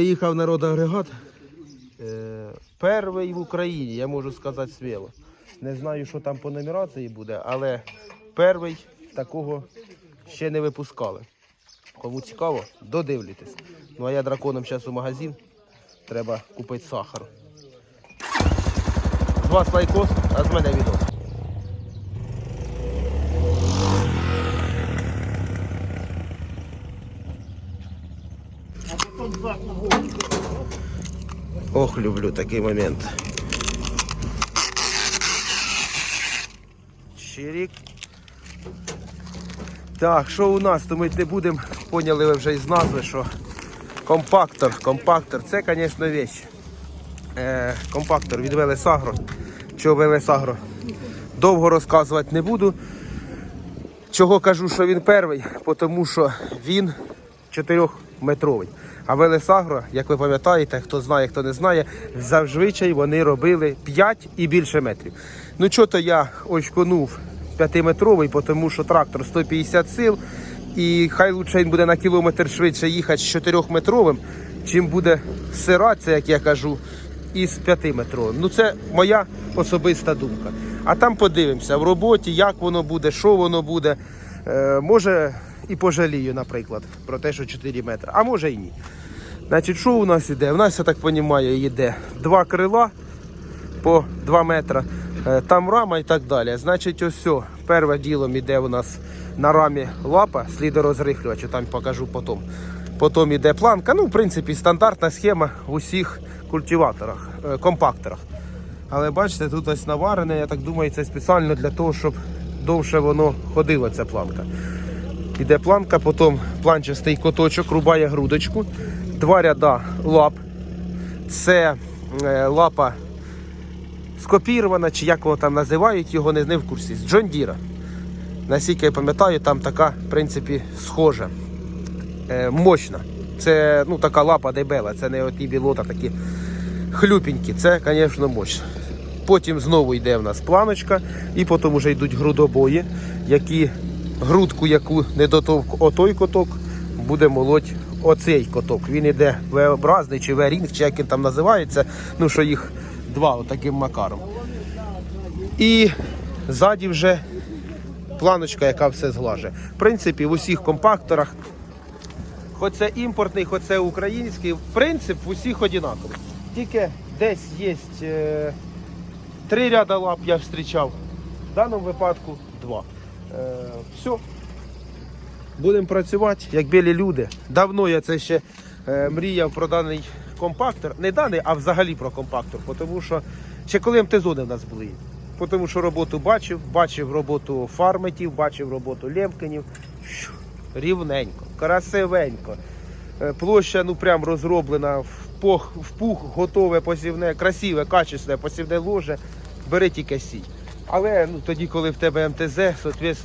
Приїхав народоагрегат. Е, перший в Україні, я можу сказати сміло. Не знаю, що там по нумерації буде, але перший такого ще не випускали. Кому цікаво, додивлюйтесь. Ну а я драконом зараз у магазин. Треба купити сахар. З вас лайкос, а з мене відос. Ох, люблю такий момент. Чирік. Так, що у нас? То ми не будемо, поняли ви вже із назви, що компактор, компактор, це, звісно, вещь. Е, компактор від Велесагро. Чого Велесагро? Довго розказувати не буду. Чого кажу, що він перший? Тому що він 4-метровий. А Велесагро, як ви пам'ятаєте, хто знає, хто не знає, зазвичай вони робили 5 і більше метрів. Ну чого то я очконув 5-метровий, тому що трактор 150 сил, і хай лучше він буде на кілометр швидше їхати з 4-метровим, чим буде сиратися, як я кажу, із 5-метровим. Ну це моя особиста думка. А там подивимося в роботі, як воно буде, що воно буде. Е, може і пожалію, наприклад, про те, що 4 метри, а може і ні. Значить, що у нас іде? У нас, я так розумію, йде два крила по 2 метри, е, там рама і так далі. Значить, ось все. Перше ділом іде у нас на рамі лапа, слідорозрихлювач, там покажу потім. Потім іде планка. Ну, в принципі, стандартна схема в усіх культиваторах, е, компакторах. Але бачите, тут ось наварене, я так думаю, це спеціально для того, щоб довше воно ходило, ця планка. Іде планка, потім планчастий коточок, рубає грудочку, два ряда лап. Це е, лапа скопірована, чи як воно там називають, його не, не в курсі. З Джон Діра. Наскільки я пам'ятаю, там така, в принципі, схожа, е, мощна. Це ну, така лапа дебела, це не оті білота такі хлюпенькі. Це, звісно, мощно. Потім знову йде в нас планочка, і потім вже йдуть грудобої, які грудку, яку не дотовк отой коток, буде молоть оцей коток. Він йде V-образний чи V-рінг, чи як він там називається. Ну, що їх два отаким макаром. І ззаді вже планочка, яка все зглаже. В принципі, в усіх компакторах, хоч це імпортний, хоч це український, принцип в усіх однаковий. Тільки десь є е, три ряда лап я зустрічав, в даному випадку два. Е, все. Будемо працювати, як білі люди. Давно я це ще е, мріяв про даний компактор. Не даний, а взагалі про компактор. Тому що ще коли МТ-зони в нас були. Тому що роботу бачив, бачив роботу фарметів, бачив роботу лемкинів. Рівненько, красивенько. Е, Площа ну прям розроблена в пух, готове посівне, красиве, качественне посівне ложе. Бери тільки сій. Але ну, тоді, коли в тебе МТЗ,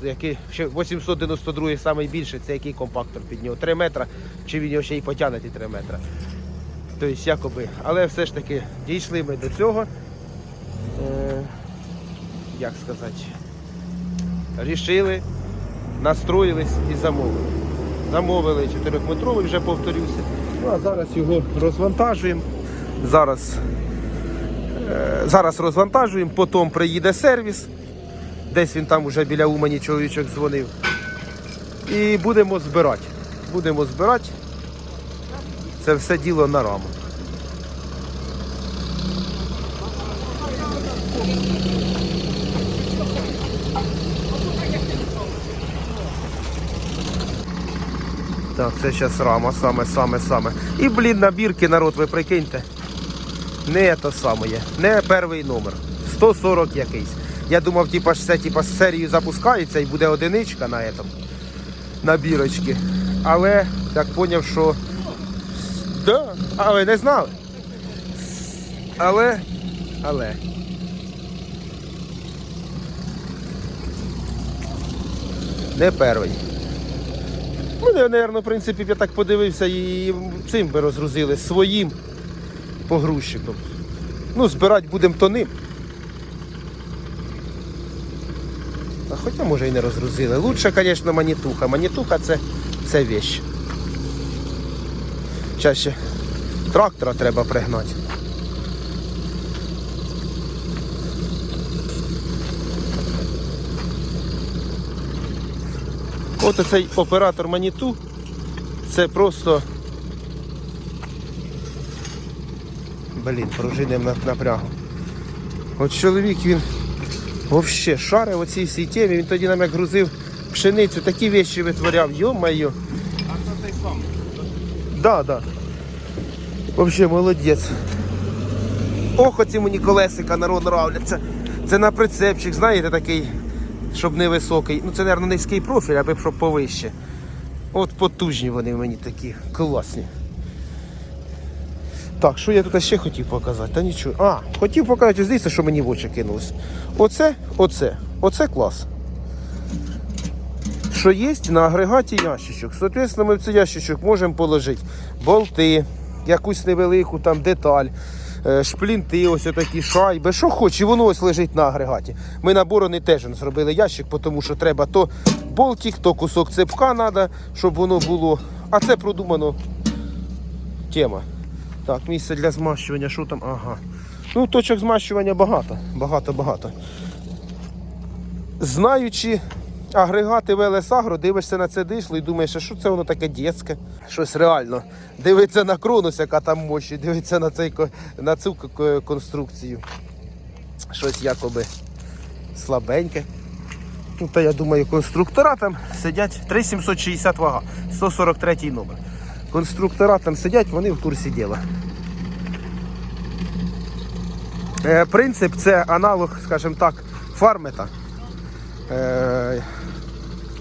який ще 892 самий більше, це який компактор під нього? 3 метри, чи він його ще й потягне ті 3 метри. Тобто, якоби. Але все ж таки дійшли ми до цього. Е, як сказати, рішили, настроїлись і замовили. Замовили 4-метровий, вже повторюся. Ну а зараз його розвантажуємо. Зараз Зараз розвантажуємо, потім приїде сервіс. Десь він там вже біля Умані чоловічок дзвонив. І будемо збирати. Будемо збирати це все діло на раму. Так, це зараз рама, саме, саме, саме. І, блін, набірки, народ, ви прикиньте. Не то саме, не перший номер. 140 якийсь. Я думав, типа, ж це типа, з серії запускається і буде одиничка на этом, на бірочці. Але так поняв, що. Да, а не знали. Але. Але. Не перший. Мене, мабуть, в принципі, я так подивився і цим би розгрузили своїм погрузчиком. Ну, збирати будемо то ним. А хоча може і не розгрузили. Лучше, звісно, манітуха. Манітуха це, це вещь. Зараз ще Трактора треба пригнати. От оцей оператор Маніту. Це просто. Блін, пружиним на напрягу. От чоловік він взагалі шарив у цій всій темі, він тоді нам як грузив пшеницю, такі вещі витворяв, йо-майо. А це той сам. Да, да. Вообще молодець. Ох, оці мені колесика народ нравляться. Це на прицепчик, знаєте, такий, щоб не високий. Ну це, мабуть, низький профіль, аби щоб повище. От потужні вони мені такі, класні. Так, що я тут ще хотів показати? Та нічого. А, хотів показати, ось дивіться, що мені в очі кинулось. Оце, оце, оце клас. Що є на агрегаті ящичок. Соответственно, ми в цей ящичок можемо положити болти, якусь невелику там деталь, е, шплінти, ось такі шайби, що хоч, і воно ось лежить на агрегаті. Ми на борони теж зробили ящик, тому що треба то болтик, то кусок цепка треба, щоб воно було. А це продумано тема. Так, місце для змащування, що там? Ага. Ну, точок змащування багато. Багато-багато. Знаючи агрегати ВЛС Агро, дивишся на це дишло і думаєш, а що це воно таке дітське? Щось реально. Дивиться на кронус, яка там мощі, дивиться на, цей, на цю конструкцію. Щось якоби слабеньке. Ну, та я думаю, конструктора там сидять 3760 вага, 143 номер. Конструктора там сидять, вони в курсі діла. Е, принцип це аналог, скажімо так, фармета. Е,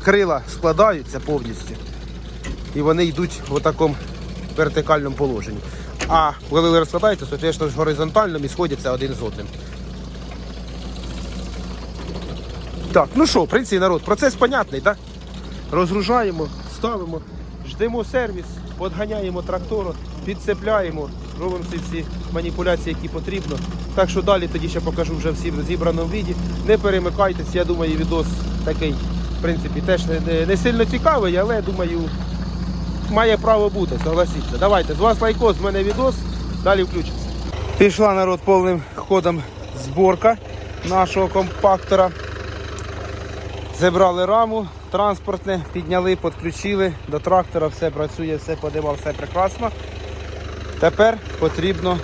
крила складаються повністю і вони йдуть в такому вертикальному положенні. А коли розкладаються, соответственно, в горизонтальному і сходяться один з одним. Так, ну що, в принципі, народ, процес понятний, так? Розгружаємо, ставимо, ждемо сервіс, подганяємо трактор, підцепляємо, робимо ці всі маніпуляції, які потрібно. Так що далі тоді ще покажу вже всім в зібраному віді. Не перемикайтесь, я думаю, відос такий, в принципі, теж не, не, сильно цікавий, але думаю, має право бути, согласіться. Давайте, з вас лайкос, з мене відос, далі включимося. Пішла народ повним ходом зборка нашого компактора. Зібрали раму транспортне, підняли, підключили до трактора, все працює, все подивав, все прекрасно. Тепер потрібно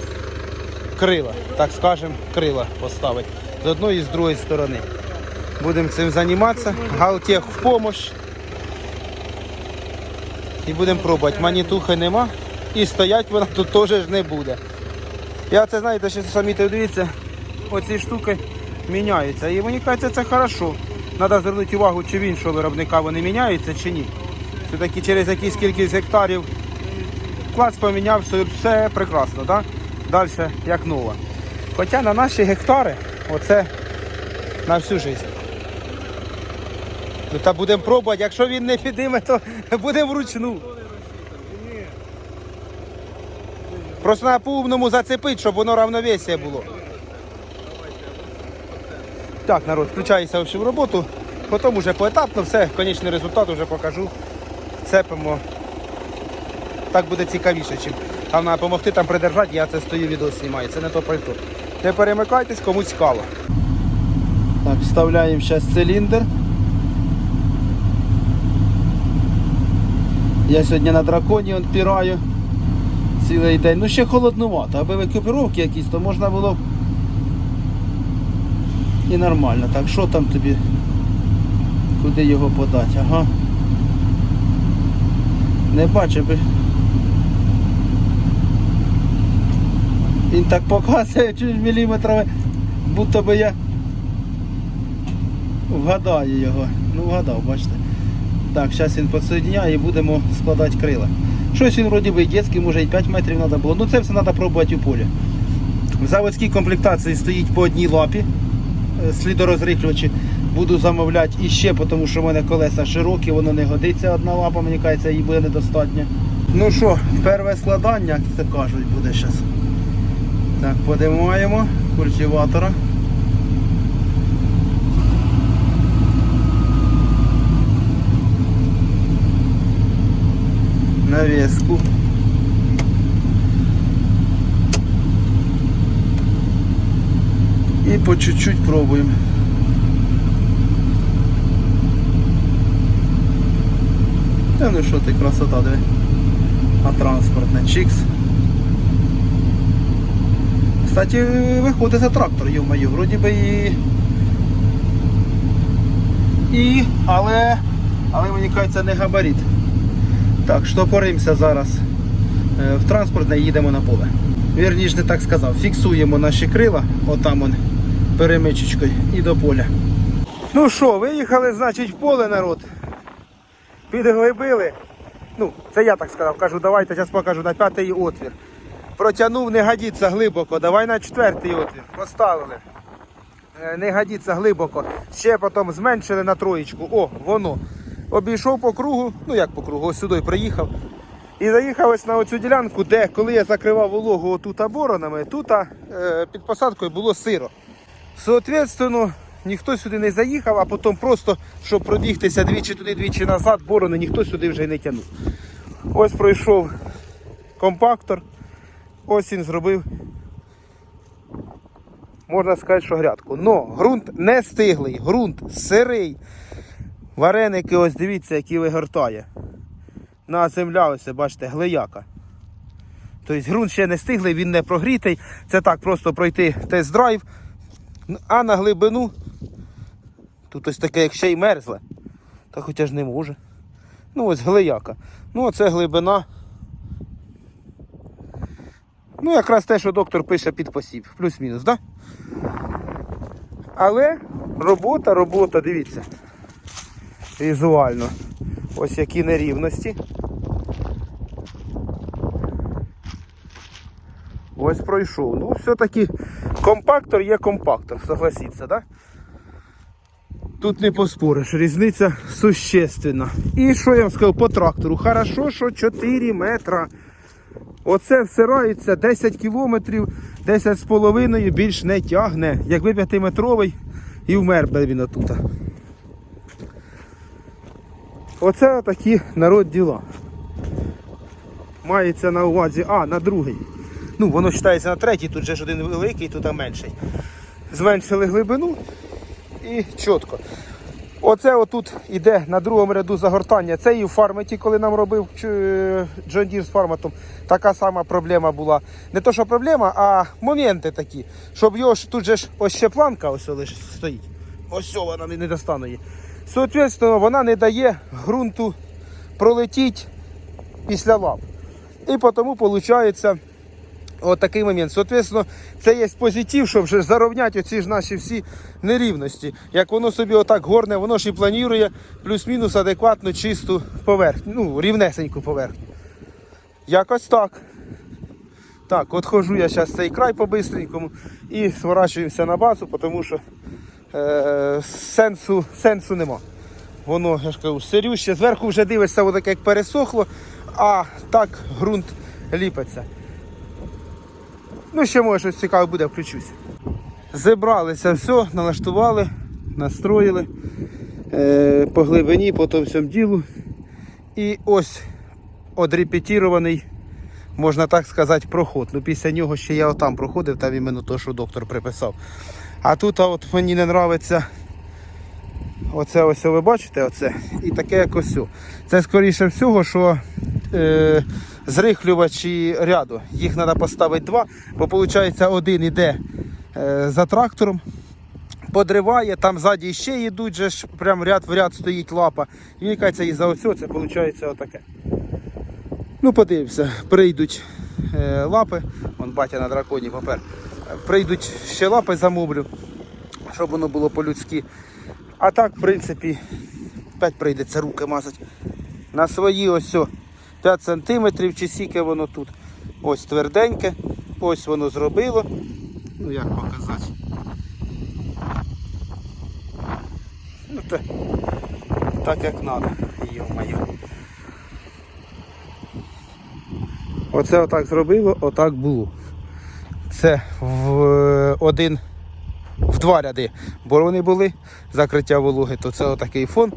крила, так скажемо, крила поставити з одної і з другої сторони. Будемо цим займатися. Галтех в допомогу. І будемо пробувати. Манітухи нема. І стоять вона тут теж не буде. Я це знаєте, що самі дивіться, оці штуки міняються. І мені кажеться, це хорошо. Треба звернути увагу, чи в іншого виробника вони міняються, чи ні. Все-таки через якісь кількість гектарів клас помінявся, все прекрасно, так? Далі як нова. Хоча на наші гектари оце на всю життя. Ну та будемо пробувати, якщо він не підійме, то будемо вручну. Просто на повному зацепити, щоб воно равновесие було. Так, народ, включається в общем, роботу. Потім вже поетапно все, конечний результат вже покажу. Цепимо. Так буде цікавіше, чим там треба допомогти там придержати, я це стою відео знімаю. Це не то пальто. Не перемикайтесь, кому цікаво. Так, вставляємо зараз циліндр. Я сьогодні на драконі відпираю цілий день. Ну ще холоднувато, аби екіпіровки якісь, то можна було і нормально. Так, що там тобі? Куди його подати? Ага. Не бачив би. Він так показує чуть міліметрове, будто би я вгадаю його. Ну вгадав, бачите. Так, зараз він підсоединяє і будемо складати крила. Щось він вроді би дитячий, може і 5 метрів треба було. Ну це все треба пробувати у полі. В заводській комплектації стоїть по одній лапі слідорозрихлювачі. Буду замовляти іще, тому що в мене колеса широкі, воно не годиться одна лапа, мені кажеться, її буде недостатньо. Ну що, перше складання, як це кажуть, буде зараз. Так, подимаємо культиватора. Навеску. По чуть-чуть пробуємо. Та ну що ти, красота, диви. А транспортне чікс. Кстати, виходить за трактор, ё-моё, вроді би і. І, але. Але мені кажеться не габарит. Так, штопоримося зараз е, в транспортне і їдемо на поле. Вірніше не так сказав. Фіксуємо наші крила, отам он перемичечкою і до поля. Ну що, виїхали, значить, в поле народ. Підглибили. Ну, це я так сказав, кажу, давайте зараз покажу на п'ятий отвір. Протягнув, не годиться глибоко, давай на четвертий отвір. Поставили. Е, Не годиться глибоко. Ще потім зменшили на троєчку. О, воно. Обійшов по кругу, ну як по кругу, ось сюди приїхав. І заїхав ось на оцю ділянку, де коли я закривав вологу отут боронами, тут е, під посадкою було сиро. Соответственно, ніхто сюди не заїхав, а потім просто, щоб пробігтися двічі туди, двічі назад, борони ніхто сюди вже не тягнув. Ось пройшов компактор, ось він зробив, можна сказати, що грядку. Но ґрунт не стиглий, ґрунт сирий. Вареники, ось дивіться, які вигортає. На земля, ось бачите, глияка. Тобто ґрунт ще не стиглий, він не прогрітий. Це так просто пройти тест-драйв. А на глибину тут ось таке, як ще й мерзле. Та хоча ж не може. Ну ось глияка. Ну оце глибина. Ну якраз те, що доктор пише під посів. Плюс-мінус, так? Да? Але робота, робота, дивіться. Візуально. Ось які нерівності. Ось пройшов. Ну, все-таки компактор є компактор, согласіться, да? Тут не поспориш, різниця существенна. І що я вам сказав по трактору? Хорошо, що 4 метра. Оце всирається 10 кілометрів, 10 з половиною більш не тягне. Якби 5-метровий і вмер би він отут. Оце такі народ діла. Мається на увазі, а, на другий. Ну, воно вважається на третій, тут же ж один великий, тут менший. Зменшили глибину і чітко. Оце отут іде на другому ряду загортання. Це і в фарматі, коли нам робив е, John Deere з фарматом, така сама проблема була. Не то, що проблема, а моменти такі. Щоб його тут же ж ось ще планка ось лише стоїть. Ось вона не, не достану її. Соответственно, вона не дає ґрунту пролетіти після лап. І тому виходить от такий момент. Соответственно, це є позитив, щоб вже оці ж наші всі нерівності. Як воно собі отак горне, воно ж і планує плюс-мінус адекватно чисту поверхню, ну, рівнесеньку поверхню. Якось так. Так, от хожу я зараз цей край по-бистренькому і сворачуємося на базу, тому що е, сенсу, сенсу нема. Воно, я ж кажу, сирюще, зверху вже дивишся, воно таке як пересохло, а так ґрунт ліпиться. Ну, ще може щось цікаве буде, включусь. Зібралися все, налаштували, настроїли е, по глибині, по тому всьому ділу. І ось одрепетірований, можна так сказати, проход. Ну, після нього ще я отам проходив, там іменно то, що доктор приписав. А тут а от мені не подобається оце ось ви бачите, оце, і таке як ось. Це скоріше всього, що е, зрихлювачі ряду. Їх треба поставити два, бо виходить один іде е, за трактором. Подриває, там ззаді ще йдуть, же ж прям ряд в ряд стоїть лапа. І мені кажеться, і за оцього це виходить отаке. Ну, подивимося, прийдуть е, лапи, вон батя на драконі попер. Прийдуть ще лапи замовлю, щоб воно було по-людськи. А так, в принципі, опять прийдеться руки мазати. На свої ось о, 5 см чи скільки воно тут. Ось тверденьке, ось воно зробило. Ну як показати. Ну так, як треба, йо-моє. Оце отак зробило, отак було. Це в один, в два ряди борони були, закриття вологи, то це отакий фон.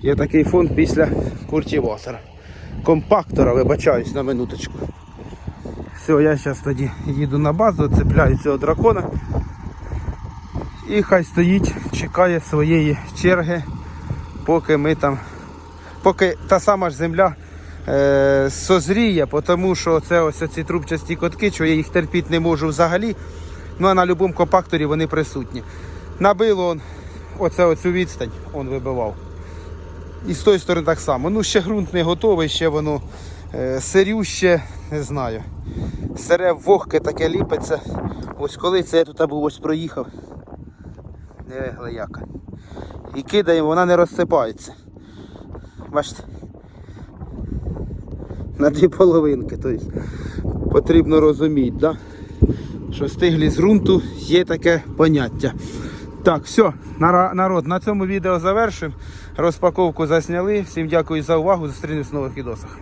Є такий фон після культиватора. Компактора, вибачаюсь на минуточку. Все, я зараз тоді їду на базу, цепляю цього дракона. І хай стоїть, чекає своєї черги, поки ми там, поки та сама ж земля е, созріє, тому що це ось ці трубчасті котки, що я їх терпіти не можу взагалі. Ну а на будь-якому компакторі вони присутні. Набило он, оце оцю відстань, он вибивав. І з тої сторони так само. Ну, ще ґрунт не готовий, ще воно е, сирюще, не знаю. Сире вогке таке ліпиться. Ось коли це я тут був ось проїхав. Не глияка. І кидаємо, вона не розсипається. Бачите? На дві половинки. Тобто потрібно розуміти, да? що стиглі з ґрунту є таке поняття. Так, все, народ, на цьому відео завершив. Розпаковку засняли. Всім дякую за увагу. Зустрінемось в нових відосах.